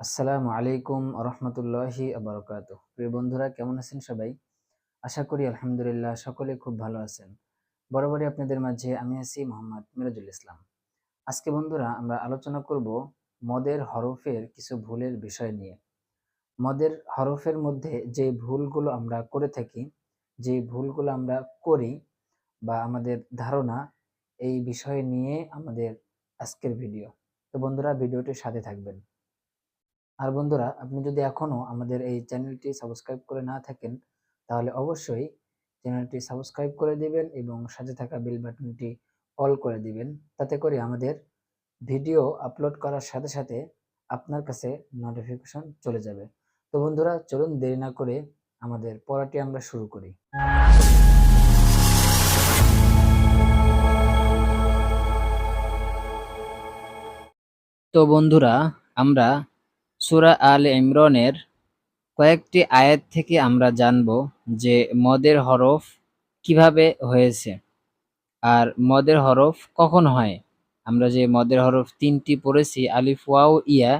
আসসালামু আলাইকুম রহমতুল্লাহি আবরকাত প্রিয় বন্ধুরা, কেমন আছেন সবাই? আশা করি আলহামদুলিল্লাহ সকলে খুব ভালো আছেন। বরাবরই আপনাদের মাঝে আমি আছি মোহাম্মদ মিরাজুল ইসলাম। আজকে বন্ধুরা, আমরা আলোচনা করব মদের হরফের কিছু ভুলের বিষয় নিয়ে। মদের হরফের মধ্যে যে ভুলগুলো আমরা করে থাকি, যে ভুলগুলো আমরা করি বা আমাদের ধারণা, এই বিষয় নিয়ে আমাদের আজকের ভিডিও। তো বন্ধুরা, ভিডিওটির সাথে থাকবেন। আর বন্ধুরা, আপনি যদি এখনও আমাদের এই চ্যানেলটি সাবস্ক্রাইব করে না থাকেন, তাহলে অবশ্যই চ্যানেলটি সাবস্ক্রাইব করে দিবেন এবং সাথে থাকা বেল বাটনটি অল করে দিবেন। তাতে করে আমাদের ভিডিও আপলোড করার সাথে সাথে আপনার কাছে নোটিফিকেশন চলে যাবে। তো বন্ধুরা, চলুন দেরি না করে আমাদের পড়াটি আমরা শুরু করি। তো বন্ধুরা, আমরা সূরা আল ইমরানের কয়েকটি আয়াত থেকে আমরা জানব যে মদের হরফ কীভাবে হয়েছে আর মদের হরফ কখন হয়। আমরা যে মদের হরফ তিনটি পড়েছি, আলিফ, ওয়াও, ইয়া,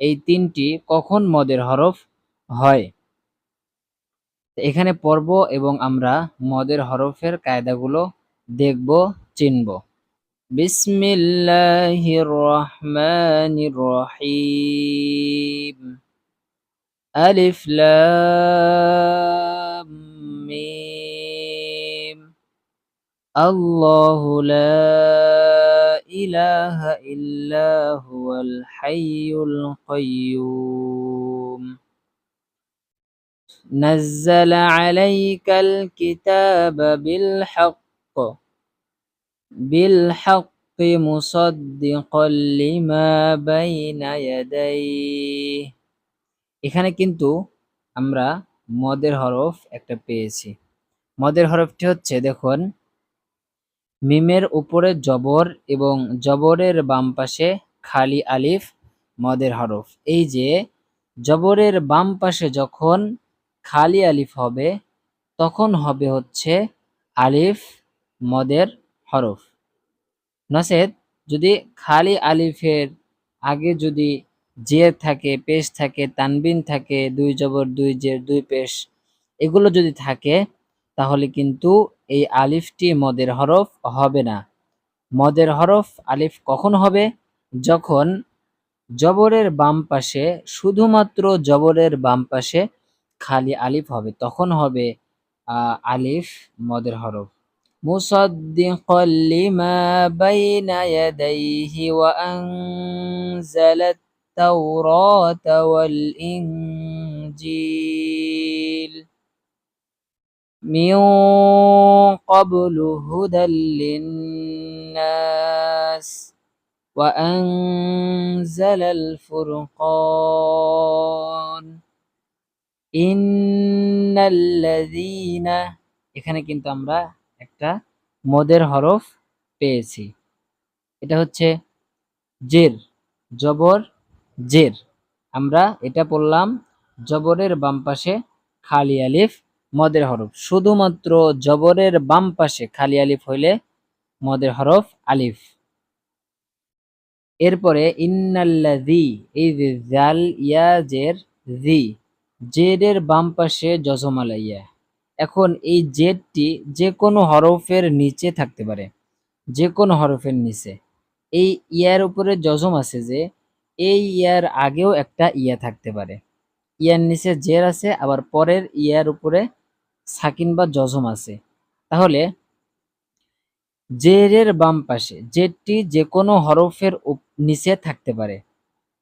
এই তিনটি কখন মদের হরফ হয়? এখানে পড়ব এবং আমরা মদের হরফের কায়দাগুলো দেখব, চিনব। بسم الله الرحمن الرحيم. ألف لام ميم. الله لا إله إلا هو الحي القيوم. نزل عليك الكتاب بالحق. بالحق مصدقا لما بين يديه এখানে কিন্তু আমরা মদের হরফ একটা পেয়েছি মদের হরফটি হচ্ছে দেখুন মিমের উপরে জবর এবং জবরের বাম পাশে খালি আলিফ মদের হরফ এই যে জবরের বাম পাশে যখন খালি আলিফ হবে তখন হবে হচ্ছে আলিফ মদের হরফ। নসেদ যদি খালি আলিফের আগে যদি জের থাকে, পেশ থাকে, তানবিন থাকে, দুই জবর, দুই জের, দুই পেশ, এগুলো যদি থাকে, তাহলে কিন্তু এই আলিফটি মদের হরফ হবে না। মদের হরফ আলিফ কখন হবে? যখন জবরের বাম পাশে, শুধুমাত্র জবরের বাম পাশে খালি আলিফ হবে, তখন হবে আলিফ মদের হরফ। مصدقا لما بين يديه وأنزل التوراة والإنجيل من قبل هدى للناس وأنزل الفرقان ইন্নাল্লাযীনা এখানে কিন্তু আমরা একটা মদের হরফ পেয়েছি। এটা হচ্ছে জের, জবর, জের। আমরা এটা পড়লাম জবরের বাম পাশে খালি আলিফ, মদের হরফ। শুধুমাত্র জবরের বাম পাশে খালি আলিফ হইলে মদের হরফ আলিফ। এরপরে ইন্নাল্লাযী এই যে জাল ইয়া জের জি, জেরের বাম পাশে জজমালা ইয়া এখন এই জেডটি যে কোনো হরফের নিচে থাকতে পারে, যে কোনো হরফের নিচে। এই ইয়ার উপরে জজম আছে যে, এই ইয়ার আগেও একটা ইয়া থাকতে পারে। ইয়ার নিচে জের আছে, আবার পরের ইয়ার উপরে সাকিন বা জজম আছে। তাহলে জেরের বাম পাশে জেরটি যে কোনো হরফের নিচে থাকতে পারে।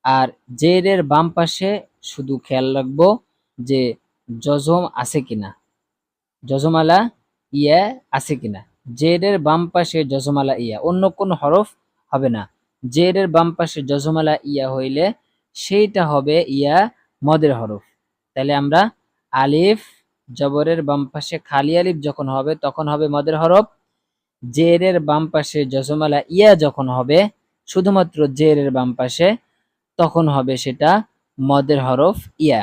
আর জেরের বাম পাশে শুধু খেয়াল রাখব যে জজম আছে কিনা। জজমালা ইয়া আছে কিনা? জেরের বাম পাশে যজমালা ইয়া, অন্য কোন হরফ হবে না। জেরের বাম পাশে যজমালা ইয়া হইলে সেইটা হবে ইয়া মদের হরফ। তাহলে আমরা আলিফ জবরের বাম পাশে খালি আলিফ যখন হবে, তখন হবে মদের হরফ। জেরের বাম পাশে যজমালা ইয়া যখন হবে, শুধুমাত্র জেরের বাম পাশে, তখন হবে সেটা মদের হরফ ইয়া।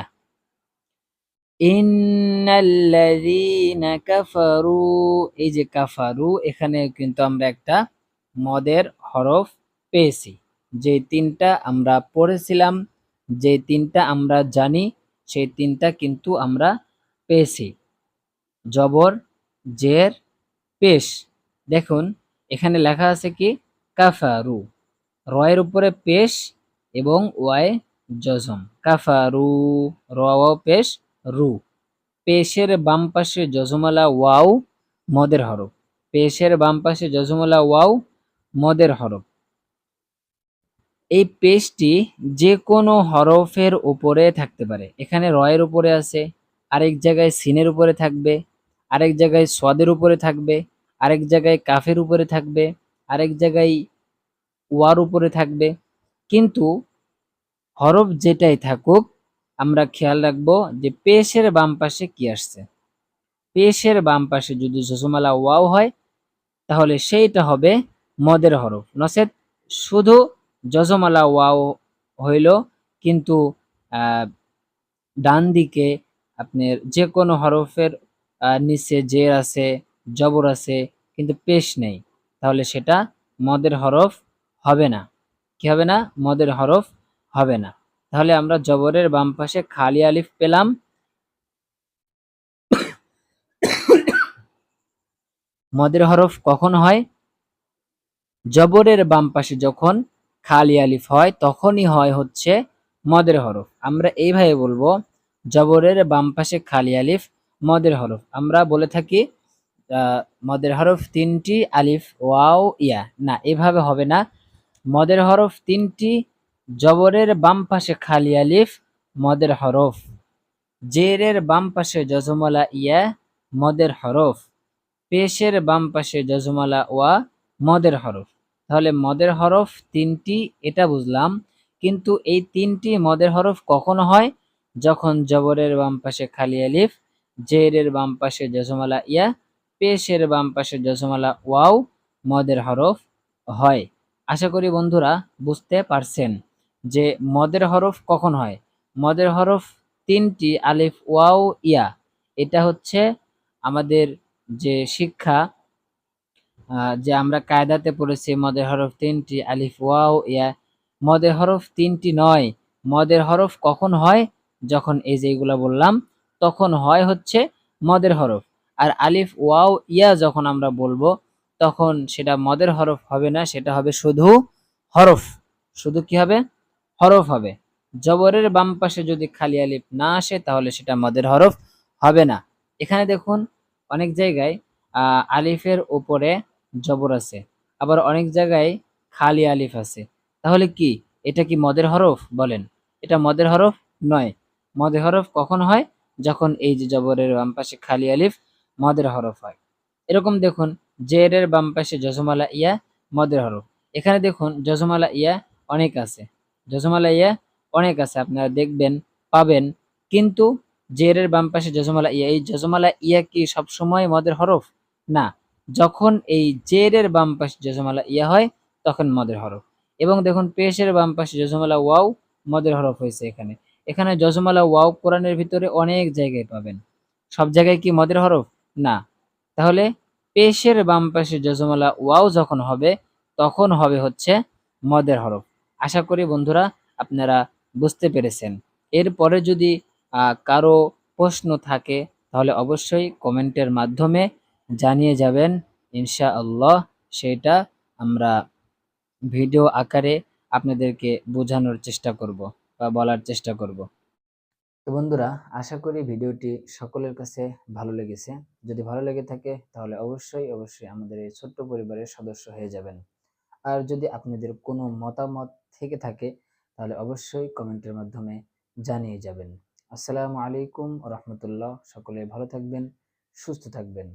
ইন্নাল্লাযীনা কাফারু এই যে কাফারু এখানে কিন্তু আমরা একটা মদের হরফ পেয়েছি। যে তিনটা আমরা পড়েছিলাম, যে তিনটা আমরা জানি, সেই তিনটা কিন্তু আমরা পেয়েছি। জবর, জের, পেশ। দেখুন, এখানে লেখা আছে কি? কাফারু রয়ের উপরে পেশ এবং ওয়াই জজম। কাফারু র পেশ রু। পেশের বাম পাশে যজমালা ওয়াও, মদের হরফ। পেশের বাম পাশে যজমালা ওয়াও, মদের হরফ। এই পেশটি যে কোনো হরফের উপরে থাকতে পারে। এখানে রয়ের উপরে আছে, আরেক জায়গায় সিনের উপরে থাকবে, আরেক জায়গায় সোয়াদের উপরে থাকবে, আরেক জায়গায় কাফের উপরে থাকবে, আরেক জায়গায় ওয়ার উপরে থাকবে। কিন্তু হরফ যেটাই থাকুক আমরা খেয়াল রাখব যে পেশের বাম পাশে কি আসছে? পেশের বাম পাশে যদি জসমালা ওয়াও হয়, তাহলে সেইটা হবে মদের হরফ। নসেদ, শুধু জজমালা ওয়াও হইল, কিন্তু ডান দিকে আপনার যে কোনো হরফের নিচে জের আছে, জবর আছে, কিন্তু পেশ নেই। তাহলে সেটা মদের হরফ হবে না। কি হবে না? মদের হরফ হবে না। তাহলে আমরা জবরের বাম পাশে খালি আলিফ পেলাম। মদের হরফ কখন হয়? জবরের বাম পাশে যখন খালি আলিফ হয়, তখনই হয় হচ্ছে মদের হরফ। আমরা এইভাবে বলব, জবরের বাম পাশে খালি আলিফ, মদের হরফ। আমরা বলে থাকি মদের হরফ তিনটি, আলিফ, ওয়াও, ইয়া। না, এভাবে হবে না। মদের হরফ তিনটি জবরের বাম পাশে খালি আলিফ, মদের হরফ। জেরের বাম পাশে জজমলা ইয়া, মদের হরফ। পেশের বাম পাশে জজমালা ওয়া, মদের হরফ। তাহলে মদের হরফ তিনটি, এটা বুঝলাম। কিন্তু এই তিনটি মদের হরফ কখন হয়? যখন জবরের বাম পাশে খালি আলিফ, জেরের বাম পাশে জজমালা ইয়া, পেশের বাম পাশে জজমালা ওয়াও, মদের হরফ হয়। আশা করি বন্ধুরা বুঝতে পারছেন। যে মদের হরফ কখন হয়? মদের হরফ তিনটি, আলিফ, ওয়াও, ইয়া। এটা হচ্ছে আমাদের যে শিক্ষা যে আমরা কায়দাতে পড়েছি, মদের হরফ তিনটি, আলিফ, ওয়াও, ইয়া। মদের হরফ তিনটি নয়। মদের হরফ কখন হয়? যখন এই যেগুলা বললাম, তখন হয় হচ্ছে মদের হরফ। আর আলিফ, ওয়াও, ইয়া যখন আমরা বলব, তখন সেটা মদের হরফ হবে না, সেটা হবে শুধু হরফ। শুধু কি হবে? হরফ হবে। জবরের বাম পাশে যদি খালি আলিফ না আসে, তাহলে সেটা মদের হরফ হবে না। এখানে দেখুন, অনেক জায়গায় আলিফের উপরে জবর আছে। আবার অনেক জায়গায় খালি আলিফ আছে। তাহলে কি? এটা কি মদের হরফ? বলেন। এটা মদের হরফ নয়। মদের হরফ কখন হয়? যখন এই যে জবরের বাম পাশে খালি আলিফ, মদের হরফ হয়। এরকম দেখুন, জেরের বাম পাশে জজমালা ইয়া, মদের হরফ। এখানে দেখুন জজমালা ইয়া অনেক আছে। জজমালা ইয়া অনেক আছে, আপনারা দেখবেন, পাবেন। কিন্তু জেরের বাম পাশে জজমালা ইয়া এই জজমালা ইয়া কি সবসময় মদের হরফ? না, যখন এই জেরের বাম পাশে জজমালা ইয়া হয়, তখন মদের হরফ। এবং দেখুন, পেশের বাম পাশে জজমালা ওয়াও, মদের হরফ হয়েছে এখানে। এখানে জজমালা ওয়াও কোরআনের ভিতরে অনেক জায়গায় পাবেন। সব জায়গায় কি মদের হরফ? না। তাহলে পেশের বাম পাশে জজমালা ওয়াও যখন হবে, তখন হবে হচ্ছে মদের হরফ। আশা করি বন্ধুরা আপনারা বুঝতে পেরেছেন। এরপরে যদি কারও প্রশ্ন থাকে, তাহলে অবশ্যই কমেন্টের মাধ্যমে জানিয়ে যাবেন। ইনশা আল্লাহ সেটা আমরা ভিডিও আকারে আপনাদেরকে বোঝানোর চেষ্টা করব বা বলার চেষ্টা করব। তো বন্ধুরা, আশা করি ভিডিওটি সকলের কাছে ভালো লেগেছে। যদি ভালো লেগে থাকে, তাহলে অবশ্যই অবশ্যই আমাদের এই ছোট্ট পরিবারের সদস্য হয়ে যাবেন। আর যদি আপনাদের কোনো মতামত থেকে থাকে, তাহলে অবশ্যই কমেন্টের মাধ্যমে জানিয়ে যাবেন। আসসালামু আলাইকুম রহমতুল্লাহ। সকলে ভালো থাকবেন, সুস্থ থাকবেন।